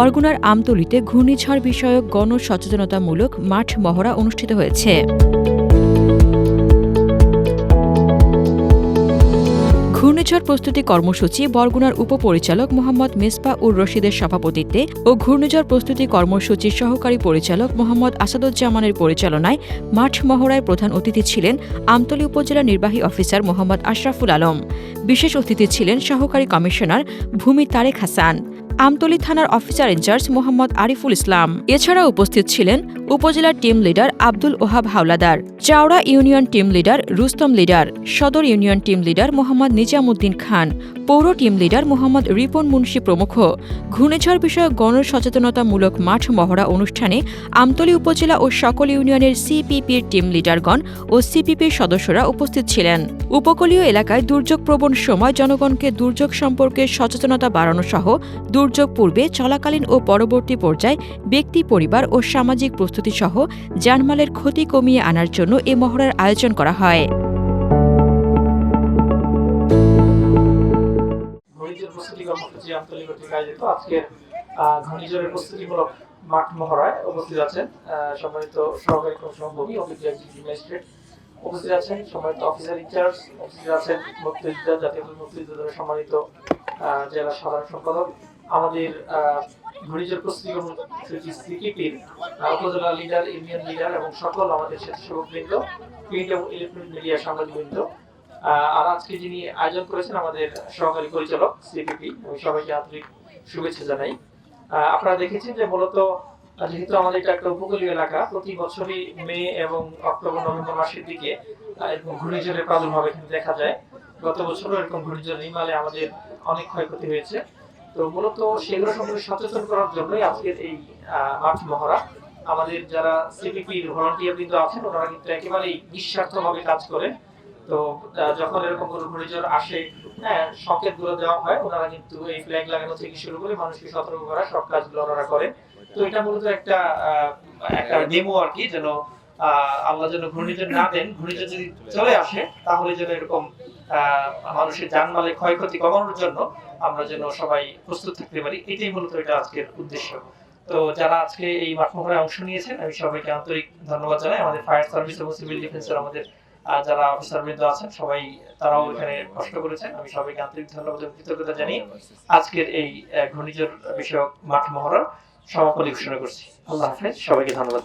বরগুনার আমতলিতে ঘূর্ণিঝড় বিষয়ক গণসচেতনতামূলক মাঠ মহড়া অনুষ্ঠিত হয়েছে। ঘূর্ণিঝড় প্রস্তুতি কর্মসূচি বরগুনার উপপরিচালক মোহাম্মদ মেসপা উর রশিদের সভাপতিত্বে ও ঘূর্ণিঝড় প্রস্তুতি কর্মসূচির সহকারী পরিচালক মোহাম্মদ আসাদুজ্জামানের পরিচালনায় মাঠ মহড়ায় প্রধান অতিথি ছিলেন আমতলী উপজেলা নির্বাহী অফিসার মোহাম্মদ আশরাফুল আলম। বিশেষ অতিথি ছিলেন সহকারী কমিশনার ভূমি তারেক হাসান। আমতলী থানার officer in charge Mohammad Ariful Islam. এছাড়া উপস্থিত ছিলেন উপজেলার team leader Abdul Wahab Howlader, Chaora union team leader Rustam leader, Sadar union team leader Mohammad Nizamuddin Khan, পৌর টিম লিডার মোহাম্মদ রিপন মুন্সি প্রমুখ। ঘূর্ণিঝড় বিষয়ক গণসচেতনতামূলক মাঠ মহড়া অনুষ্ঠানে আমতলী উপজেলা ও সকল ইউনিয়নের সিপিপির টিম লিডারগণ ও সিপিপির সদস্যরা উপস্থিত ছিলেন। উপকূলীয় এলাকায় দুর্যোগ প্রবণ সময় জনগণকে দুর্যোগ সম্পর্কে সচেতনতা বাড়ানো সহ দুর্যোগ পূর্বে চলাকালীন ও পরবর্তী পর্যায়ে ব্যক্তি, পরিবার ও সামাজিক প্রস্তুতি সহ জানমালের ক্ষতি কমিয়ে আনার জন্য এ মহড়ার আয়োজন করা হয়। মাঠ মহড়ায় উপস্থিত আছেন সম্মানিত সহকারী ম্যাজিস্ট্রেট উপস্থিত আছেন, সম্মানিত অফিসার ইনচার্জ উপস্থিত আছেন, মুক্তিযোদ্ধা, জাতীয় মুক্তিযোদ্ধা সম্মানিত জেলা সাধারণ সম্পাদক আমাদের ঘূর্ণিঝড় প্রস্তুতি কর্মসূচি সিকিপির উপজেলা লিডার ইউনিয়ন লিডার এবং সকল আমাদের স্বেচ্ছাসেবক প্রিন্ট এবং ইলেকট্রনিক মিডিয়া সাংবাদিক বৃন্দ আর আজকে যিনি আয়োজন করেছেন আমাদের সহকারী পরিচালক সিপিপি আমি সবাইকে আন্তরিক শুভেচ্ছা জানাই। আপনারা দেখেছেন যে মূলত যেহেতু আমাদের এটা একটা উপকূলীয় এলাকা, প্রতি বছরই মে এবং অক্টোবর, নভেম্বর মাসের দিকে ঘূর্ণিঝড়ের প্রাদুর্ভাব এখানে দেখা যায়। গত বছরও এরকম ঘূর্ণিঝড় নিমালে আমাদের অনেক ক্ষয়ক্ষতি হয়েছে। তো মূলত সেগুলো সম্পর্কে সচেতন করার জন্যই আজকের এই মাঠ মহড়া। আমাদের যারা সিপিপির ভলান্টিয়ার বৃন্দ আছেন, ওনারা কিন্তু একেবারেই নিঃস্বার্থভাবে কাজ করে তো যখন এরকম কোনো ঘূর্ণিঝড় আসে হ্যাঁ সংকেতগুলো দেওয়া হয়, ওনারা কিন্তু এই ফ্ল্যাগ লাগানো থেকে শুরু করে মানুষকে সতর্ক করা, সব কাজগুলো ওনারা করে তো এটা মূলত একটা একটা ডেমো আর কি, যেন আল্লাহ যেন ঘূর্ণিঝড় না দেন। ঘূর্ণিঝড় যদি চলে আসে, তাহলে যেন এরকম মানুষের জানমালের ক্ষয়ক্ষতি কমানোর জন্য আমরা যেন সবাই প্রস্তুত থাকতে পারি, এটাই মূলত এটা আজকের উদ্দেশ্য। তো যারা আজকে এই মাঠ মহড়ায় অংশ নিয়েছেন, আমি সবাইকে আন্তরিক ধন্যবাদ জানাই। আমাদের ফায়ার সার্ভিস এবং সিভিল ডিফেন্সের আমাদের যারা অফিসার বৃন্দ আছেন, সবাই তারাও এখানে কষ্ট করেছেন। আমি সবাইকে আন্তরিক ধন্যবাদ এবং কৃতজ্ঞতা জানিয়ে আজকের এই ঘূর্ণিঝড় বিষয়ক মাঠ মহড়ার সমাপনী ঘোষণা করছি। আল্লাহ হাফেজ, সবাইকে ধন্যবাদ।